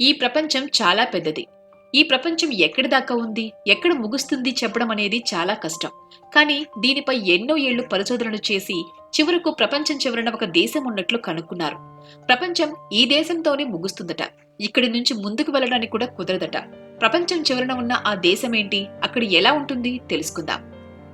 ఈ ప్రపంచం చాలా పెద్దది. ఈ ప్రపంచం ఎక్కడి దాకా ఉంది? ఎక్కడ ముగుస్తుంది చెప్పడం అనేది చాలా కష్టం. కానీ దీనిపై ఎన్నో ఏళ్ళు పరిశోధనలు చేసి చివరకు ప్రపంచం చివరన ఒక దేశం ఉన్నట్లు కనుక్కున్నారు. ప్రపంచం ఈ దేశంతోనే ముగుస్తుందట. ఇక్కడి నుంచి ముందుకు వెళ్ళడానికి కూడా కుదరదట. ప్రపంచం చివరన ఉన్న ఆ దేశం ఏంటి? అక్కడ ఎలా ఉంటుంది? తెలుసుకుందాం.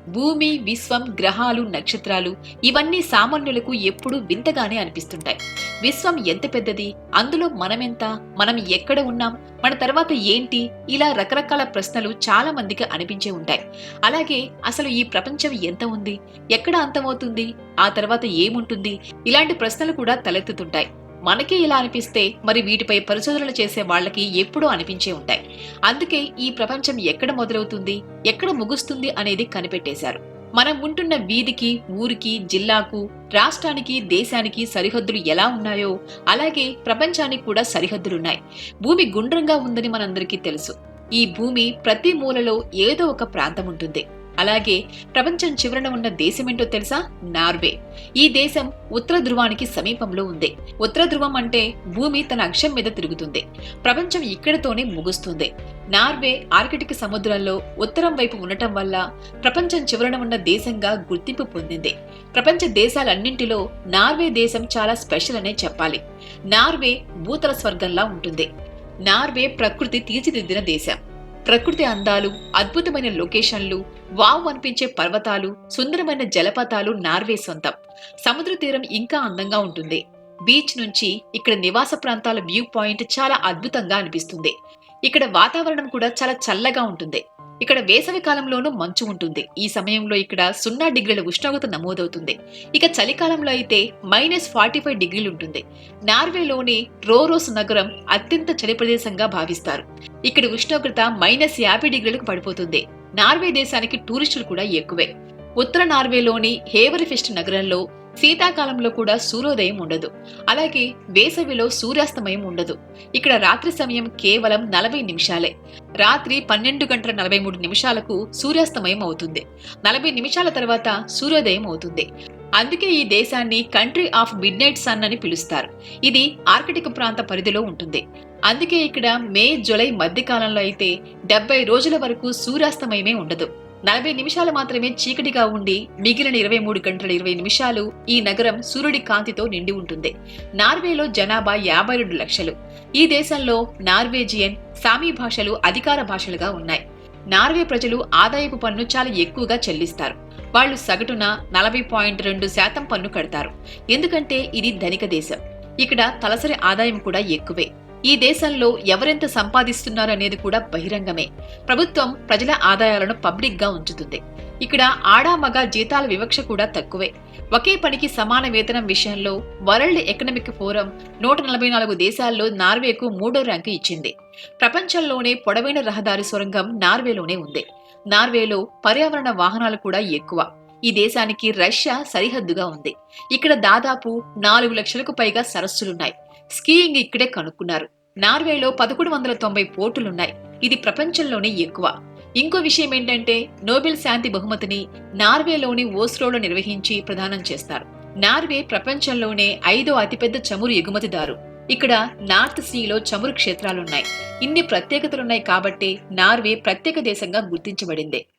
భూమి విశ్వం గ్రహాలు నక్షత్రాలు ఇవన్నీ సామాన్యులకు ఎప్పుడూ వింతగానే అనిపిస్తుంటాయి. విశ్వం ఎంత పెద్దది? అందులో మనమెంత? మనం ఎక్కడ ఉన్నాం? మన తర్వాత ఏంటి? ఇలా రకరకాల ప్రశ్నలు చాలా మందికి అనిపించే ఉంటాయి. అలాగే అసలు ఈ ప్రపంచం ఎంత ఉంది? ఎక్కడ అంతమవుతుంది? ఆ తర్వాత ఏముంటుంది? ఇలాంటి ప్రశ్నలు కూడా తలెత్తుతుంటాయి. మనకే ఇలా అనిపిస్తే మరి వీటిపై పరిశోధనలు చేసే వాళ్ళకి ఎప్పుడూ అనిపించే ఉంటాయి. అందుకే ఈ ప్రపంచం ఎక్కడ మొదలవుతుంది ఎక్కడ ముగుస్తుంది అనేది కనిపెట్టేశారు. మనం ఉంటున్న వీధికి ఊరికి జిల్లాకు రాష్ట్రానికి దేశానికి సరిహద్దులు ఎలా ఉన్నాయో అలాగే ప్రపంచానికి కూడా సరిహద్దులున్నాయి. భూమి గుండ్రంగా ఉందని మనందరికీ తెలుసు. ఈ భూమి ప్రతి మూలలో ఏదో ఒక ప్రాంతం ఉంటుంది. అలాగే ప్రపంచం చివరన ఉన్న దేశమేంటో తెలుసా? నార్వే. ఈ దేశం ఉత్తర ధ్రువానికి సమీపంలో ఉంది. ఉత్తర ధ్రువం అంటే భూమి తన అక్షం మీద తిరుగుతుంది. ప్రపంచం ఇక్కడతోనే ముగుస్తుంది. నార్వే ఆర్కిటిక్ సముద్రంలో ఉత్తరం వైపు ఉండటం వల్ల ప్రపంచం చివరన ఉన్న దేశంగా గుర్తింపు పొందింది. ప్రపంచ దేశాలన్నింటిలో నార్వే దేశం చాలా స్పెషల్ అనే చెప్పాలి. నార్వే భూతల స్వర్గంలా ఉంటుంది. నార్వే ప్రకృతి తీర్చిదిద్దిన దేశం. ప్రకృతి అందాలు అద్భుతమైన లొకేషన్లు వావ్ అనిపించే పర్వతాలు సుందరమైన జలపాతాలు నార్వే సొంతం. సముద్ర తీరం ఇంకా అందంగా ఉంటుంది. బీచ్ నుంచి ఇక్కడ నివాస ప్రాంతాల వ్యూ పాయింట్ చాలా అద్భుతంగా అనిపిస్తుంది. ఇక్కడ వాతావరణం కూడా చాలా చల్లగా ఉంటుంది. ఇక్కడ వేసవి కాలంలోనూ మంచు ఉంటుంది. ఈ సమయంలో ఇక్కడ సున్నా డిగ్రీల ఉష్ణోగ్రత నమోదవుతుంది. ఇక చలికాలంలో అయితే మైనస్ ఫార్టీ ఫైవ్ డిగ్రీలు ఉంటుంది. నార్వేలోని రోరోస్ నగరం అత్యంత చలి ప్రదేశంగా భావిస్తారు. ఇక్కడ ఉష్ణోగ్రత మైనస్ యాభై డిగ్రీలకు పడిపోతుంది. నార్వే దేశానికి టూరిస్టులు కూడా ఎక్కువే. ఉత్తర నార్వేలోని హేవరిఫెస్ట్ నగరంలో శీతాకాలంలో కూడా సూర్యోదయం ఉండదు. అలాగే వేసవిలో సూర్యాస్తమయం ఉండదు. ఇక్కడ రాత్రి సమయం కేవలం నలభై నిమిషాలే. రాత్రి పన్నెండు గంటల నలభై మూడు నిమిషాలకు సూర్యాస్తమయం అవుతుంది. నలభై నిమిషాల తర్వాత సూర్యోదయం అవుతుంది. అందుకే ఈ దేశాన్ని country of midnight sun అని పిలుస్తారు. ఇది ఆర్కిటిక్ ప్రాంత పరిధిలో ఉంటుంది. అందుకే ఇక్కడ మే జూలై మధ్యకాలంలో అయితే డెబ్బై రోజుల వరకు సూర్యాస్తమయమే ఉండదు. నలభై నిమిషాలు మాత్రమే చీకటిగా ఉండి మిగిలిన ఇరవై మూడు గంటల ఇరవై నిమిషాలు ఈ నగరం సూర్యుడి కాంతితో నిండి ఉంటుంది. నార్వేలో జనాభా యాభై రెండు లక్షలు. ఈ దేశంలో నార్వేజియన్ సామీ భాషలు అధికార భాషలుగా ఉన్నాయి. నార్వే ప్రజలు ఆదాయపు పన్ను చాలా ఎక్కువగా చెల్లిస్తారు. వాళ్ళు సగటున నలభై పాయింట్ రెండు శాతం పన్ను కడతారు. ఎందుకంటే ఇది ధనిక దేశం. ఇక్కడ తలసరి ఆదాయం కూడా ఎక్కువే. ఈ దేశంలో ఎవరెంత సంపాదిస్తున్నారనేది కూడా బహిరంగమే. ప్రభుత్వం ప్రజల ఆదాయాలను పబ్లిక్గా ఉంచుతుంది. ఇక్కడ ఆడా మగ జీతాల వివక్ష కూడా తక్కువే. ఒకే పనికి సమాన వేతనం విషయంలో వరల్డ్ ఎకనామిక్ ఫోరం నూట నలభై నాలుగు దేశాల్లో నార్వేకు మూడో ర్యాంకు ఇచ్చింది. ప్రపంచంలోనే పొడవైన రహదారి సొరంగం నార్వేలోనే ఉంది. నార్వేలో పర్యావరణ వాహనాలు కూడా ఎక్కువ. ఈ దేశానికి రష్యా సరిహద్దుగా ఉంది. ఇక్కడ దాదాపు నాలుగు లక్షలకు పైగా సరస్సులున్నాయి. స్కీయింగ్ ఇక్కడే కనుక్కున్నారు. నార్వేలో పదకొండు వందల తొంభై పోర్టులున్నాయి. ఇది ప్రపంచంలోనే ఎక్కువ. ఇంకో విషయం ఏంటంటే నోబెల్ శాంతి బహుమతిని నార్వేలోని ఓస్రోలో నిర్వహించి ప్రదానం చేస్తారు. నార్వే ప్రపంచంలోనే ఐదో అతిపెద్ద చమురు ఎగుమతిదారు. ఇక్కడ నార్త్ సీలో చమురు క్షేత్రాలున్నాయి. ఇన్ని ప్రత్యేకతలున్నాయి కాబట్టి నార్వే ప్రత్యేక దేశంగా గుర్తించబడింది.